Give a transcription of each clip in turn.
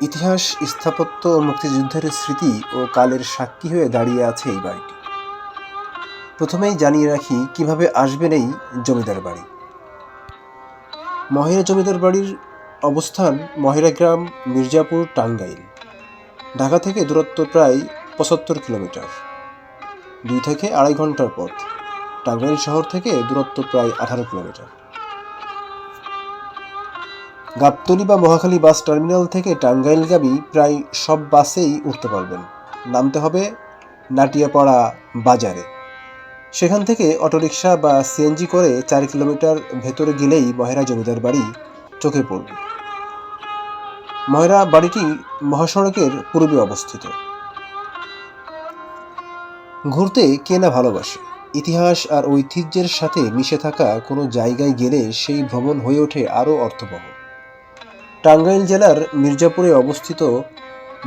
ইতিহাস, স্থাপত্য ও মুক্তিযুদ্ধের স্মৃতি ও কালের সাক্ষী হয়ে দাঁড়িয়ে আছে এই বাড়িটি। প্রথমেই জানিয়ে রাখি কীভাবে আসবেন এই জমিদার বাড়ি। মহেরা জমিদার বাড়ির অবস্থান মহেরা গ্রাম, মির্জাপুর, টাঙ্গাইল। ঢাকা থেকে দূরত্ব প্রায় পঁচাত্তর কিলোমিটার। দুই থেকে আড়াই ঘণ্টার পথ। টাঙ্গাইল শহর থেকে দূরত্ব প্রায় আঠারো কিলোমিটার। গাবতলী বা মহাখালী বাস টার্মিনাল থেকে টাঙ্গাইলগামী প্রায় সব বাসেই উঠতে পারবেন। নামতে হবে নাটিয়াপাড়া বাজারে। সেখান থেকে অটোরিকশা বা সিএনজি করে চার কিলোমিটার ভেতরে গেলেই মহেরা জমিদার বাড়ি চোখে পড়বে। মহেরা বাড়িটি মহাসড়কের পূর্বে অবস্থিত। ঘুরতে কে না ভালোবাসে? ইতিহাস আর ঐতিহ্যের সাথে মিশে থাকা কোনো জায়গায় গেলে সেই ভ্রমণ হয়ে ওঠে আরও অর্থবহ। টাঙ্গাইল জেলার মির্জাপুরে অবস্থিত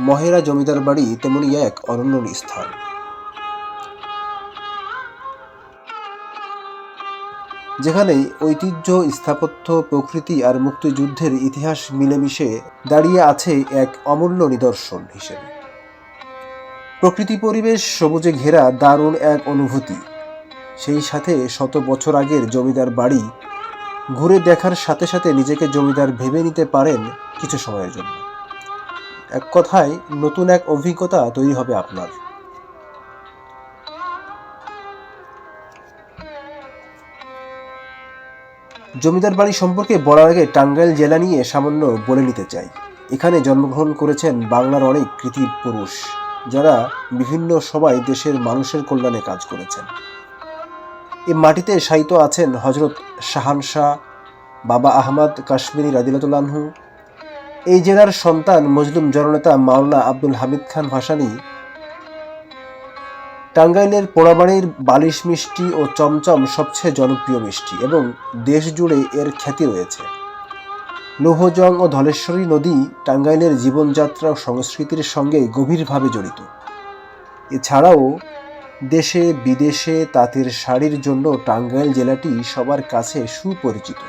মহেরা জমিদার বাড়ি তেমনই এক অনন্য স্থান। যেখানে ঐতিহ্য, স্থাপত্য, প্রকৃতি আর মুক্তিযুদ্ধের ইতিহাস মিলেমিশে দাঁড়িয়ে আছে এক অমূল্য নিদর্শন হিসেবে। প্রকৃতি পরিবেশ সবুজে ঘেরা দারুণ এক অনুভূতি। সেই সাথে শত বছর আগের জমিদার বাড়ি ঘুরে দেখার সাথে সাথে নিজেকে জমিদার ভেবে নিতে পারেন কিছু সময়ের জন্য। এক কথায়, নতুন এক অভিজ্ঞতা তৈরি হবে আপনার। জমিদার বাড়ি সম্পর্কে বলার আগে টাঙ্গাইল জেলা নিয়ে সামান্য বলে নিতে চাই। এখানে জন্মগ্রহণ করেছেন বাংলার অনেক কৃতি পুরুষ যারা বিভিন্ন সময় দেশের মানুষের কল্যাণে কাজ করেছেন। এই মাটিতে শায়িত আছেন হজরত শাহানশাহ বাবা আহমদ কাশ্মীরি রাদিলাতুল্লাহু এই জেলার সন্তান মজলুম জননেতা মাওলানা আব্দুল হামিদ খান ভাসানী। টাঙ্গাইলের পোড়াবাড়ির বালিশ মিষ্টি ও চমচম সবচেয়ে জনপ্রিয় মিষ্টি এবং দেশ জুড়ে এর খ্যাতি রয়েছে। লৌহজং ও ধলেশ্বরী নদী টাঙ্গাইলের জীবনযাত্রা ও সংস্কৃতির সঙ্গে গভীরভাবে জড়িত। এছাড়াও দেশে, বিদেশে তাঁতের শাড়ির জন্য টাঙ্গাইল জেলাটি সবার কাছে সুপরিচিত।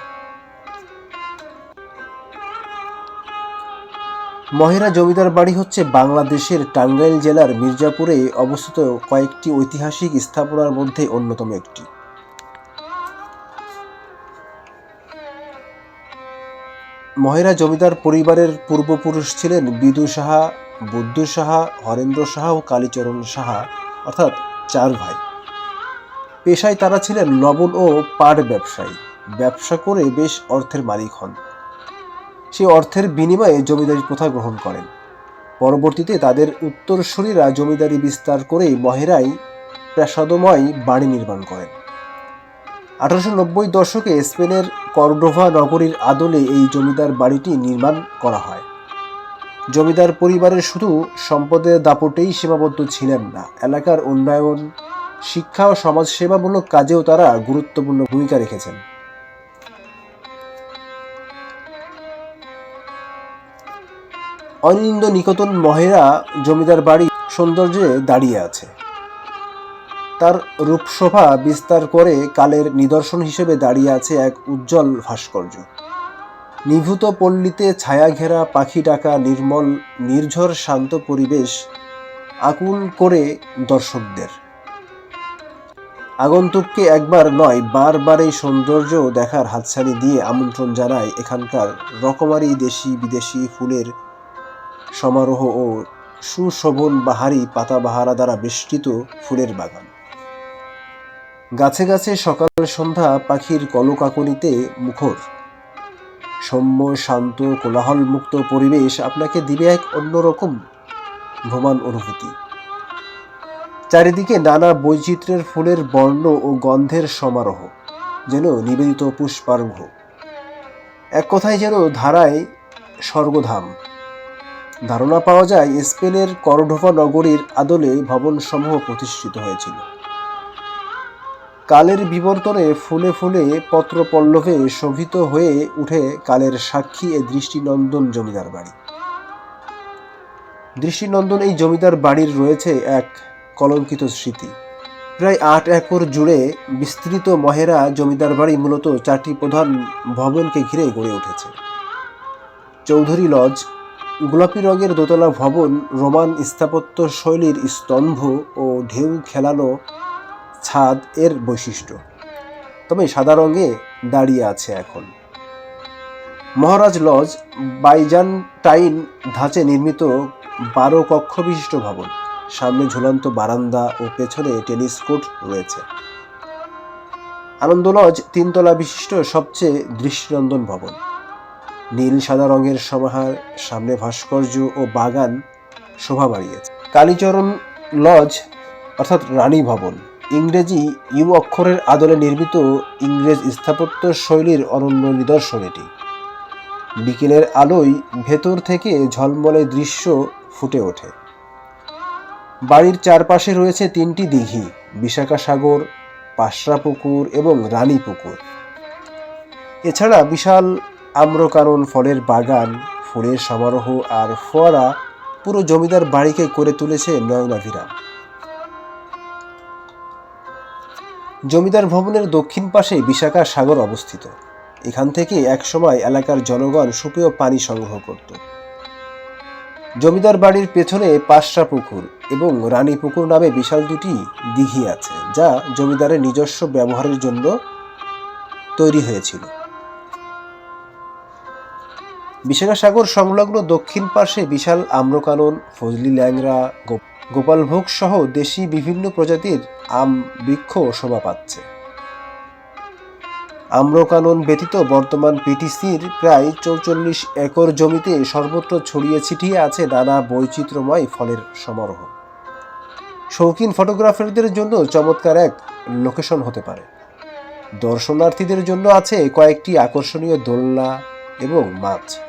মহেরা জমিদার বাড়ি হচ্ছে বাংলাদেশের টাঙ্গাইল জেলার মির্জাপুরে অবস্থিত কয়েকটি ঐতিহাসিক স্থাপনার মধ্যে অন্যতম একটি। মহেরা জমিদার পরিবারের পূর্বপুরুষ ছিলেন বিদু সাহা, বুদ্ধ সাহা, হরেন্দ্র সাহা ও কালীচরণ সাহা, অর্থাৎ চার ভাই। পেশায় তারা ছিলেন লবণ ও পাট ব্যবসায়ী। ব্যবসা করে বেশ অর্থের মালিক হন। সেই অর্থের বিনিময়ে জমিদারি প্রথা গ্রহণ করেন। পরবর্তীতে তাদের উত্তরসূরিরা জমিদারি বিস্তার করে মহেরাই প্রাসাদময় বাড়ি নির্মাণ করেন। আঠারোশো নব্বই দশকে স্পেনের কর্ডোভা নগরীর আদলে এই জমিদার বাড়িটি নির্মাণ করা হয়। জমিদার পরিবারের শুধু সম্পদের দাপটেই সীমাবদ্ধ ছিলেন না। এলাকার উন্নয়ন, শিক্ষা ও সমাজসেবামূলক কাজেও তারা গুরুত্বপূর্ণ ভূমিকা রেখেছেন। অনিন্দ নিকতন মহেরা জমিদার বাড়ি সৌন্দর্যে দাঁড়িয়ে আছে। তার রূপশোভা বিস্তার করে কালের নিদর্শন হিসেবে দাঁড়িয়ে আছে এক উজ্জ্বল ভাস্কর্য। নিভূত পল্লীতে ছায়া ঘেরা পাখি ডাকা নির্মল, নির্ঝর শান্ত পরিবেশ আকুল করে দর্শকদের। আগন্তুককে একবার নয়, বারবার এই সৌন্দর্য দেখার হাতছানি দিয়ে আমন্ত্রণ জানায় এখানকার রকমারি দেশি বিদেশি ফুলের সমারোহ ও সুশোভন বাহারি পাতাবাহারা দ্বারা বেষ্টিত ফুলের বাগান। গাছে গাছে সকাল সন্ধ্যা পাখির কলকাকনিতে মুখর। সৌম্য, শান্ত কোলাহল মুক্ত পরিবেশ আপনাকে দিবে এক অন্যরকম ভ্রমণ অনুভূতি। চারিদিকে নানা বৈচিত্র্যের ফুলের বর্ণ ও গন্ধের সমারোহ, যেন নিবেদিত পুষ্পার্ঘ এক কথায় যেন ধারায় স্বর্গধাম। ধারণা পাওয়া যায় স্পেনের করডোভা নগরীর আদলে ভবনসমূহ প্রতিষ্ঠিত হয়েছিল। কালের বিবর্তনে ফুলে ফুলে পত্র পল্লবে শোভিত হয়ে উঠে কালের সাক্ষী এ দৃষ্টিনন্দন জমিদার বাড়ি। দৃষ্টিনন্দন এই জমিদার বাড়ির রয়েছে এক কলঙ্কিত স্মৃতি। প্রায় আট একর জুড়ে বিস্তৃত মহেরা জমিদার বাড়ি মূলত চারটি প্রধান ভবনকে ঘিরে গড়ে উঠেছে। চৌধুরী লজ, গোলাপি রঙের দোতলা ভবন, রোমান স্থাপত্য শৈলীর স্তম্ভ ও ঢেউ খেলানো ছাদ এর বৈশিষ্ট্য। তবে সাদা রঙে দাঁড়িয়ে আছে এখন। মহারাজ লজ বাইজান্টাইন ধাঁচে নির্মিত বারো কক্ষ বিশিষ্ট ভবন। সামনে ঝুলন্ত বারান্দা ও পেছনে টেনিস কোর্ট রয়েছে। আনন্দ লজ তিনতলা বিশিষ্ট সবচেয়ে দৃষ্টিনন্দন ভবন। নীল সাদা রঙের সমাহার, সামনে ভাস্কর্য ও বাগান, শোভা বাড়িয়েছে। কালীচরণ লজ, অর্থাৎ রানী ভবন। ইংরেজি ইউ অক্ষরের আদলে নির্মিত ইংরেজ স্থাপত্য শৈলীর অনন্য নিদর্শন এটি। বিকেলের আলোয় ভেতর থেকে ঝলমলে দৃশ্য ফুটে ওঠে। বাড়ির চারপাশে রয়েছে তিনটি দিঘি বিশাখা সাগর পাশরা পুকুর এবং রানী পুকুর এছাড়া বিশাল আম্রকানন ফলের বাগান, ফুলের সমারোহ আর ফোয়ারা পুরো জমিদার বাড়িকে করে তুলেছে নয়নাভিরাম জমিদার ভবনের দক্ষিণ পাশে বিশাখা সাগর অবস্থিত। এখান থেকে একসময় এলাকার জনগণ সুপেয় পানি সংগ্রহ করত। জমিদার বাড়ির পেছনে পাশরা পুকুর এবং রানী পুকুর নামে বিশাল দুটি দিঘি আছে, যা জমিদারের নিজস্ব ব্যবহারের জন্য তৈরি হয়েছিল। বিশাখা সাগর সংলগ্ন দক্ষিণ পাশে বিশাল আম্রকানন, ফজলি ল্যাংরা গোপালভোগ সহ দেশি বিভিন্ন প্রজাতির আম বৃক্ষ শোভা পাচ্ছে। আম্রকানন ব্যতীত বর্তমান পিটিসির প্রায় চৌচল্লিশ একর জমিতে সর্বত্র ছড়িয়ে ছিটিয়ে আছে নানা বৈচিত্র্যময় ফলের সমারোহ। শৌখিন ফটোগ্রাফারদের জন্য চমৎকার এক লোকেশন হতে পারে। দর্শনার্থীদের জন্য আছে কয়েকটি আকর্ষণীয় দোলনা এবং মাছ।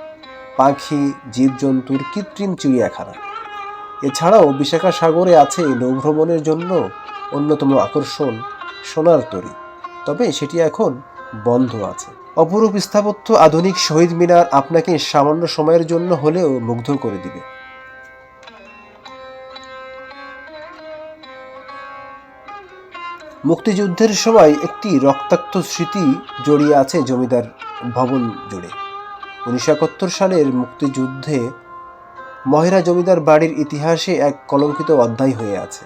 পাখি জীবজন্তুর কৃত্রিম চিড়িয়াখানা। এছাড়াও বিশাখা সাগরে আছে নৌভ্রমণের জন্য অন্যতম আকর্ষণ সোনার তরী। তবে সেটি এখন বন্ধ আছে। অপরূপ স্থাপত্য আধুনিক শহীদ মিনার আপনাকে সামান্য সময়ের জন্য হলেও মুগ্ধ করে দিবে। মুক্তিযুদ্ধের সময় একটি রক্তাক্ত স্মৃতি জড়িয়ে আছে জমিদার ভবন জুড়ে। উনিশশো একাত্তর সালের মুক্তিযুদ্ধে মহেরা জমিদার বাড়ির ইতিহাসে এক কলঙ্কিত অধ্যায় হয়ে আছে।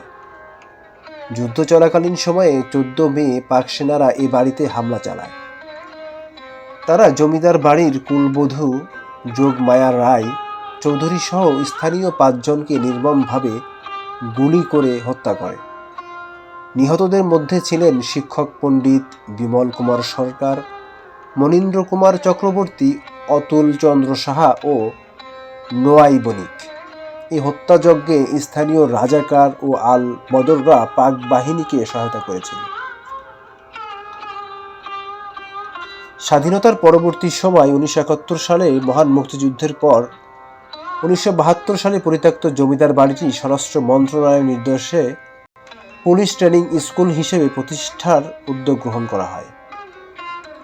যুদ্ধ চলাকালীন সময়ে চোদ্দ মে পাক সেনারা এ বাড়িতে হামলা চালায়। তারা জমিদার বাড়ির কুলবধূ, যোগমায়া রায়, চৌধুরী সহ স্থানীয় পাঁচজনকে নির্মমভাবে গুলি করে হত্যা করে। নিহতদের মধ্যে ছিলেন শিক্ষক পণ্ডিত বিমল কুমার সরকার, মনীন্দ্র কুমার চক্রবর্তী, অতুল চন্দ্র সাহা ও নোয়াই বণিক। এই হত্যাযজ্ঞে স্থানীয় রাজাকার ও আল বদররা পাক বাহিনীকে সহায়তা করেছিল স্বাধীনতার পরবর্তী সময় উনিশশো একাত্তর সালে মহান মুক্তিযুদ্ধের পর উনিশশো বাহাত্তর সালে পরিত্যক্ত জমিদার বাড়িটি স্বরাষ্ট্র মন্ত্রণালয়ের নির্দেশে পুলিশ ট্রেনিং স্কুল হিসেবে প্রতিষ্ঠার উদ্যোগ গ্রহণ করা হয়।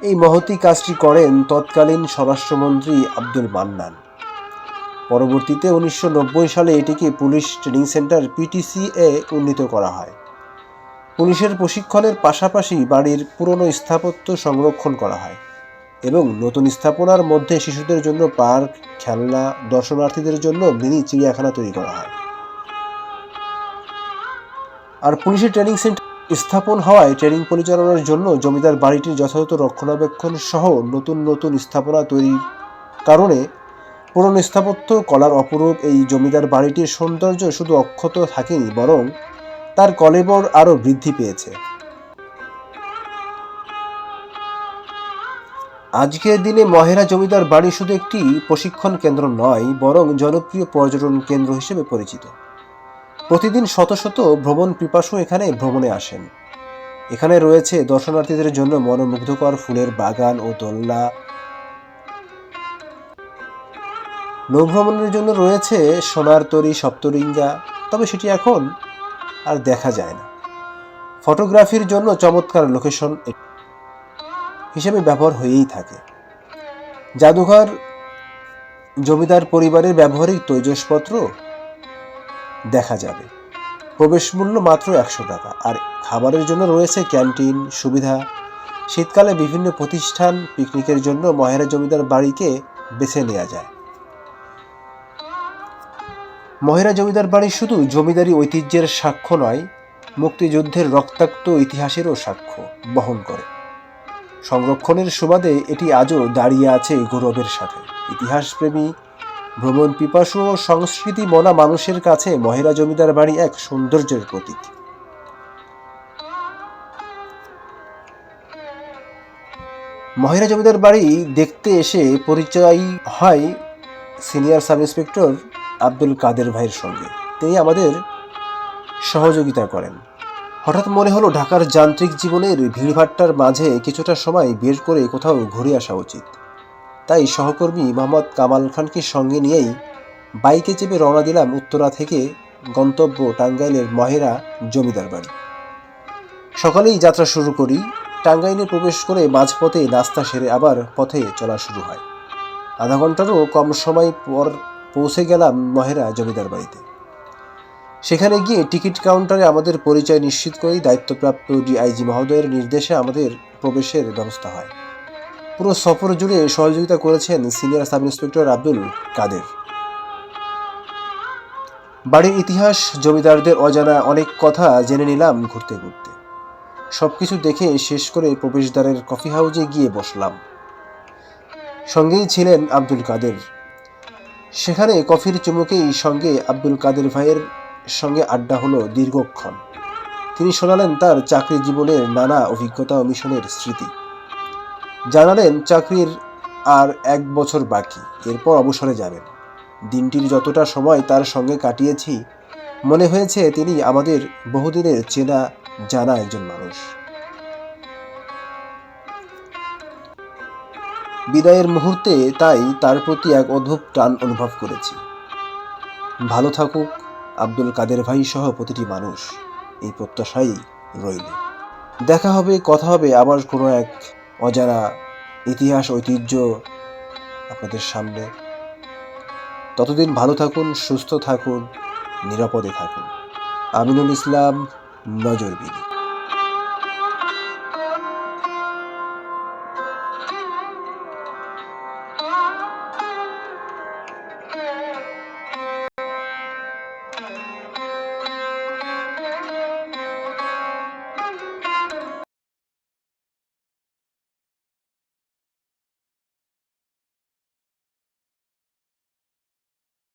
এই মহতি কাজটি করেন তৎকালীন স্বরাষ্ট্রমন্ত্রী আব্দুল মান্নান। পরবর্তীতে উনিশশো নব্বই সালে এটিকে পুলিশ ট্রেনিং সেন্টার পিটিসি এ উন্নীত করা হয়। পুলিশের প্রশিক্ষণের পাশাপাশি বাড়ির পুরনো স্থাপত্য সংরক্ষণ করা হয় এবং নতুন স্থাপনার মধ্যে শিশুদের জন্য পার্ক, খেলনা, দর্শনার্থীদের জন্য মিনি চিড়িয়াখানা তৈরি করা হয়। আর পুলিশের ট্রেনিং সেন্টার স্থাপন হওয়ায় ট্রেনিং পরিচালনার জন্য জমিদার বাড়িটির যথাযথ রক্ষণাবেক্ষণ সহ নতুন নতুন স্থাপনা তৈরির কারণে পুরনো স্থাপত্য, কলার অপরূপ, এই জমিদার বাড়িটির সৌন্দর্য শুধু অক্ষত থাকেনি, বরং তার কলেবর আরও বৃদ্ধি পেয়েছে। আজকের দিনে মহেরা জমিদার বাড়ি শুধু একটি প্রশিক্ষণ কেন্দ্র নয়, বরং জনপ্রিয় পর্যটন কেন্দ্র হিসেবে পরিচিত। প্রতিদিন শত শত ভ্রমণ পিপাসু এখানে ভ্রমণে আসেন। এখানে রয়েছে দর্শনার্থীদের জন্য মনোমুগ্ধকর ফুলের বাগান ও দোলনা নৌভ্রমণের জন্য রয়েছে সোনার তরী, সপ্তরিঙ্গা, তবে সেটি এখন আর দেখা যায় না। ফটোগ্রাফির জন্য চমৎকার লোকেশন হিসেবে ব্যবহার হয়েই থাকে। জাদুঘর, জমিদার পরিবারের ব্যবহারিক তৈজসপত্র দেখা যাবে। প্রবেশ মূল্য মাত্র একশো টাকা। আর খাবারের জন্য রয়েছে ক্যান্টিন, সুবিধা। শীতকালে বিভিন্ন প্রতিষ্ঠান পিকনিকের জন্য মহেরা জমিদার বাড়িকে বেছে নেওয়া যায়। মহেরা জমিদার বাড়ি শুধু জমিদারি ঐতিহ্যের সাক্ষ্য নয়, মুক্তিযুদ্ধের রক্তাক্ত ইতিহাসেরও সাক্ষ্য বহন করে। সংরক্ষণের সুবাদে এটি আজও দাঁড়িয়ে আছে গৌরবের সাথে। ইতিহাসপ্রেমী ভ্রমণ পিপাসু ও সংস্কৃতি মনা মানুষের কাছে মহেরা জমিদার বাড়ি এক সৌন্দর্যের প্রতীক। মহেরা জমিদার বাড়ি দেখতে এসে পরিচয় হয় senior sub inspector Abdul Kader ভাইয়ের সঙ্গে। তিনি আমাদের সহযোগিতা করেন। হঠাৎ মনে হলো ঢাকার যান্ত্রিক জীবনের ভিড়ভাট্টার মাঝে কিছুটা সময় বের করে কোথাও ঘুরে আসা উচিত। তাই সহকর্মী মোহাম্মদ কামাল খানকে সঙ্গে নিয়েই বাইকে চেপে রওনা দিলাম উত্তরা থেকে গন্তব্য টাঙ্গাইলের মহেরা জমিদার বাড়ি। সকালেই যাত্রা শুরু করি। টাঙ্গাইলে প্রবেশ করে মাঝপথে নাস্তা সেরে আবার পথে চলা শুরু হয়। আধা ঘন্টারও কম সময় পর পৌঁছে গেলাম মহেরা জমিদার বাড়িতে। সেখানে গিয়ে টিকিট কাউন্টারে আমাদের পরিচয় নিশ্চিত করেই দায়িত্বপ্রাপ্ত ডিআইজি মহোদয়ের নির্দেশে আমাদের প্রবেশের ব্যবস্থা হয়। পুরো সফর জুড়ে সহযোগিতা করেছেন senior sub inspector Abdul Kader. বাড়ির ইতিহাস, জমিদারদের অজানা অনেক কথা জেনে নিলাম ঘুরতে ঘুরতে। সব কিছু দেখে শেষ করে প্রবেশদ্বারের কফি হাউজে গিয়ে বসলাম। সঙ্গেই ছিলেন আব্দুল কাদের। সেখানে কফির চুমুকেই সঙ্গে আব্দুল কাদের ভাইয়ের সঙ্গে আড্ডা হলো দীর্ঘক্ষণ। তিনি শোনালেন তার চাকরি জীবনের নানা অভিজ্ঞতা মিশনের স্মৃতি। জানালেন চাকরির আর এক বছর বাকি, এরপর অবসরে যাবেন। দিনটির যতটা সময় তার সঙ্গে কাটিয়েছি, মনে হয়েছে তিনি আমাদের বহুদিনের চেনা জানা একজন মানুষ। বিদায়ের মুহূর্তে তাই তার প্রতি এক অদ্ভুত টান অনুভব করেছি। ভালো থাকুক, আব্দুল কাদের ভাই সহ প্রতিটি মানুষ। এই প্রত্যাশাই রইল। দেখা হবে, কথা হবে আবার কোনো এক অজানা ইতিহাস, ঐতিহ্য আপনাদের সামনে। ততদিন ভালো থাকুন, সুস্থ থাকুন, নিরাপদে থাকুন। আমিনুল ইসলাম নজরবিরি